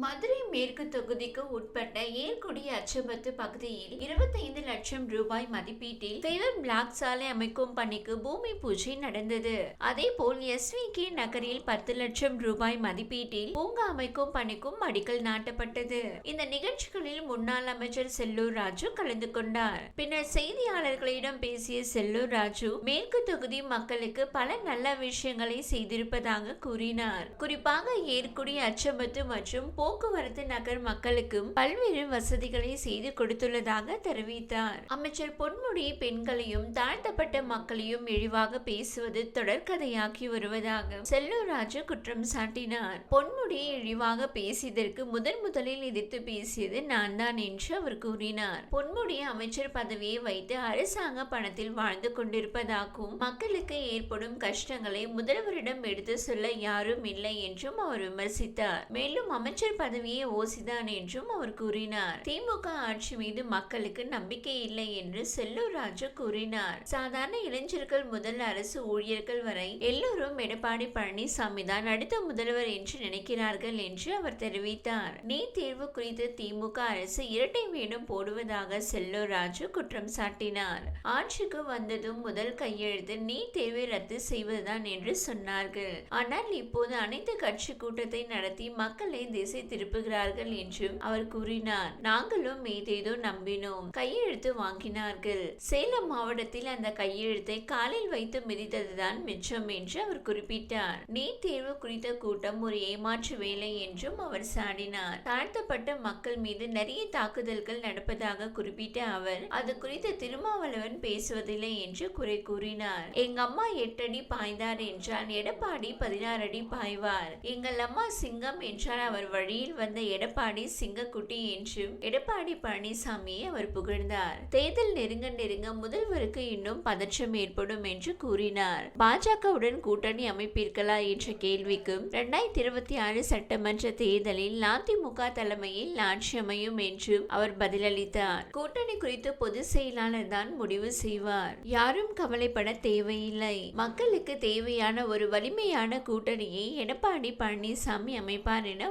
மதுரை மேற்கு தொகுதிக்கு உட்பட்ட ஏற்குடி அச்சம்பத்து பகுதியில் இருபத்தைந்து லட்சம் ரூபாய் மதிப்பீட்டில் ஃபேவர் பிளாக் சாலை அமைக்கும் பணிக்கு பூமி பூஜை நடந்தது. அதே போல் எஸ் வி கே நகரில் பத்து லட்சம் ரூபாய் மதிப்பீட்டில் பூங்கா அமைக்கும் பணிக்கும் அடிக்கல் நாட்டப்பட்டது. இந்த நிகழ்ச்சிகளில் முன்னாள் அமைச்சர் செல்லூர் ராஜு கலந்து கொண்டார். பின்னர் செய்தியாளர்களிடம் பேசிய செல்லூர் ராஜு மேற்கு தொகுதி மக்களுக்கு பல நல்ல விஷயங்களை செய்திருப்பதாக கூறினார். குறிப்பாக ஏற்குடி அச்சம்பத்து மற்றும் போக்குவரத்து நகர் மக்களுக்கும் பல்வேறு வசதிகளை செய்து கொடுத்துள்ளதாக தெரிவித்தார். அமைச்சர் பொன்முடி பெண்களையும் தாழ்த்தப்பட்ட மக்களையும் இழிவாக பேசுவது தொடர்கதையாக்கி வருவதாக செல்லூர் ராஜு குற்றம் சாட்டினார். பொன்முடி இழிவாக பேசியதற்கு முதன் முதலில் எதிர்த்து பேசியது நான் தான் என்று அவர் கூறினார். பொன்முடி அமைச்சர் பதவியை வைத்து அரசாங்க பணத்தில் வாழ்ந்து கொண்டிருப்பதாகவும் மக்களுக்கு ஏற்படும் கஷ்டங்களை முதல்வரிடம் எடுத்து சொல்ல யாரும் இல்லை என்றும் அவர் விமர்சித்தார். மேலும் அமைச்சர் பதவியை ஓசிதான் என்றும் அவர் கூறினார். திமுக ஆட்சி மீது மக்களுக்கு நம்பிக்கை இல்லை என்று செல்லூர் ராஜு கூறினார். சாதாரண இளைஞர்கள் முதல் அரசு ஊழியர்கள் வரை எல்லோரும் எடப்பாடி பழனிசாமி தான் அடுத்த முதல்வர் என்று நினைக்கிறார்கள் என்று அவர் தெரிவித்தார். நீட் தேர்வு குறித்து திமுக அரசு இரட்டை வேடம் போடுவதாக செல்லூர் ராஜு குற்றம் சாட்டினார். ஆட்சிக்கு வந்ததும் முதல் கையெழுத்து நீட் தேர்வை ரத்து செய்வதுதான் என்று சொன்னார்கள். ஆனால் இப்போது அனைத்து கட்சி கூட்டத்தை நடத்தி மக்களை திசை திருப்புகிறார்கள் என்றும் அவர் கூறினார். நாங்களும் ஏதேதோ நம்பினோம். கையெழுத்து வாங்கினார்கள். சேலம் மாவட்டத்தில் அந்த கையெழுத்தை காலில் வைத்து மிதித்ததுதான் மிச்சம் என்று அவர் குறிப்பிட்டார். நீட் தேர்வு குறித்த கூட்டம் ஒரு ஏமாற்று வேலை என்றும் அவர் சாடினார். தாழ்த்தப்பட்ட மக்கள் மீது நிறைய தாக்குதல்கள் நடப்பதாக குறிப்பிட்ட அவர் அது குறித்து திருமாவளவன் பேசுவதில்லை என்று குறை கூறினார். எங்க அம்மா எட்டடி பாய்ந்தார் என்றால் எடப்பாடி பதினாறு அடி பாய்வார். எங்கள் அம்மா சிங்கம் என்றால் அவர் வழியில் வந்த எடப்பாடி சிங்கக்குட்டி என்றும் எடப்பாடி பழனிசாமியை அவர் புகழ்ந்தார். தேர்தல் நெருங்க நெருங்க முதல்வருக்கு இன்னும் பதற்றம் ஏற்படும் என்று கூறினார். பாஜகவுடன் கூட்டணி அமைப்பீர்களா என்ற கேள்விக்கும் இரண்டாயிரத்தி இருபத்தி ஆறு சட்டமன்ற தேர்தலில் அதிமுக தலைமையில் ஆட்சி அமையும் என்றும் அவர் பதிலளித்தார். கூட்டணி குறித்து பொதுச் செயலாளர் தான் முடிவு செய்வார். யாரும் கவலைப்பட தேவையில்லை. மக்களுக்கு தேவையான ஒரு வலிமையான கூட்டணியை எடப்பாடி பழனிசாமி அமைப்பார் என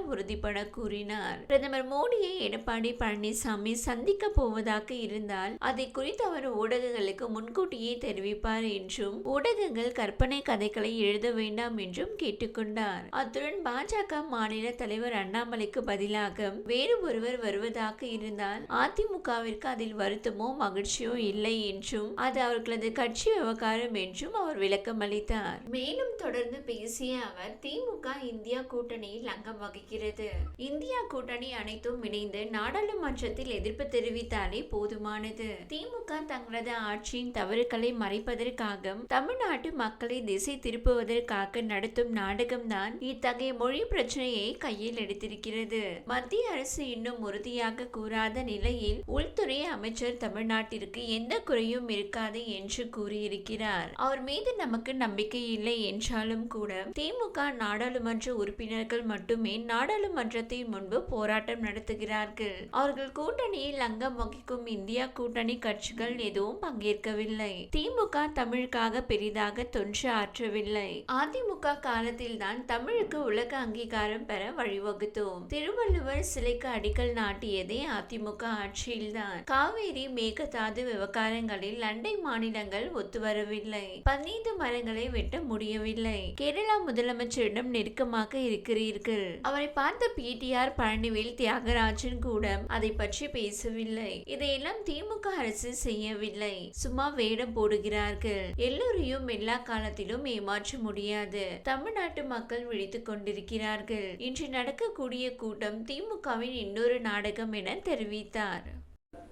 உறுதிபட கூறினார். பிரதமர் மோடியை எடப்பாடி பழனிசாமி சந்திக்க போவதாக இருந்தால் அதை குறித்து அவர் ஊடகங்களுக்கு முன்கூட்டியே தெரிவிப்பார் என்றும் ஊடகங்கள் கற்பனை கதைகளை எழுத வேண்டாம் என்றும் கேட்டுக்கொண்டார். அத்துடன் பாஜக மாநில தலைவர் அண்ணாமலைக்கு பதிலாக வேறு ஒருவர் வருவதாக இருந்தால் அதிமுகவிற்கு அதில் வருத்தமோ மகிழ்ச்சியோ இல்லை என்றும் அது அவர்களது கட்சி விவகாரம் என்றும் அவர் விளக்கம் அளித்தார். மேலும் தொடர்ந்து பேசிய அவர் திமுக இந்தியா கூட்டணியில் அங்கம் வகிக்கிறது. இந்தியா கூட்டணி அனைத்தும் இணைந்து நாடாளுமன்றத்தில் எதிர்ப்பு தெரிவித்தாலே போதுமானது. திமுக தங்களது ஆட்சியின் தவறுகளை மறைப்பதற்காக தமிழ்நாட்டு மக்களை திசை திருப்புவதற்காக நடத்தும் நாடகம்தான் இத்தகைய மொழி பிரச்சனையை கையில் எடுத்திருக்கிறது. மத்திய அரசு இன்னும் உறுதியாக கூறாத நிலையில் உள்துறை அமைச்சர் தமிழ்நாட்டிற்கு எந்த குறையும் இருக்காது என்று கூறியிருக்கிறார். அவர் மீது நமக்கு நம்பிக்கை இல்லை என்றாலும் கூட திமுக நாடாளுமன்ற உறுப்பினர்கள் மட்டுமே நாடாளுமன்ற நாடாளுமன்றத்தின் முன்பு போராட்டம் நடத்துகிறார்கள். அவர்கள் கூட்டணியில் அங்கம் வகிக்கும் இந்தியா கூட்டணி கட்சிகள் எதுவும் பங்கேற்கவில்லை. திமுக தமிழுக்காக பெரிதாக தொன்று ஆற்றவில்லை. அதிமுக காலத்தில்தான் தமிழுக்கு உலக அங்கீகாரம் பெற வழிவகுத்தோம். திருவள்ளுவர் சிலைக்கு அடிக்கல் நாட்டியதே அதிமுக ஆட்சியில்தான். காவேரி மேகதாது விவகாரங்களில் அண்டை மாநிலங்கள் ஒத்துவரவில்லை. பதினைந்து மரங்களை வெட்ட முடியவில்லை. கேரளா முதலமைச்சரிடம் நெருக்கமாக இருக்கிறீர்கள். அவரை பார்த்த பிடிஆர் பழனிவேல் தியாகராஜன் கூட அதை பற்றி பேசவில்லை. இதையெல்லாம் திமுக அரசு செய்யவில்லை. சும்மா வேடம் போடுகிறார்கள். எல்லோரையும் எல்லா காலத்திலும் ஏமாற்ற முடியாது. தமிழ்நாட்டு மக்கள் விழித்துக் கொண்டிருக்கிறார்கள். இன்று நடக்கக்கூடிய கூட்டம் திமுகவின் இன்னொரு நாடகம் என தெரிவித்தார்.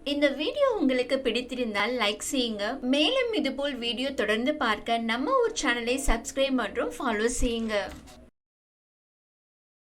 இந்த வீடியோ உங்களுக்கு பிடித்திருந்தால் லைக் செய்யுங்க. மேலும் இதுபோல் வீடியோ தொடர்ந்து பார்க்க நம்ம ஒரு சேனலை சப்ஸ்கிரைப் மற்றும் ஃபாலோ செய்யுங்க.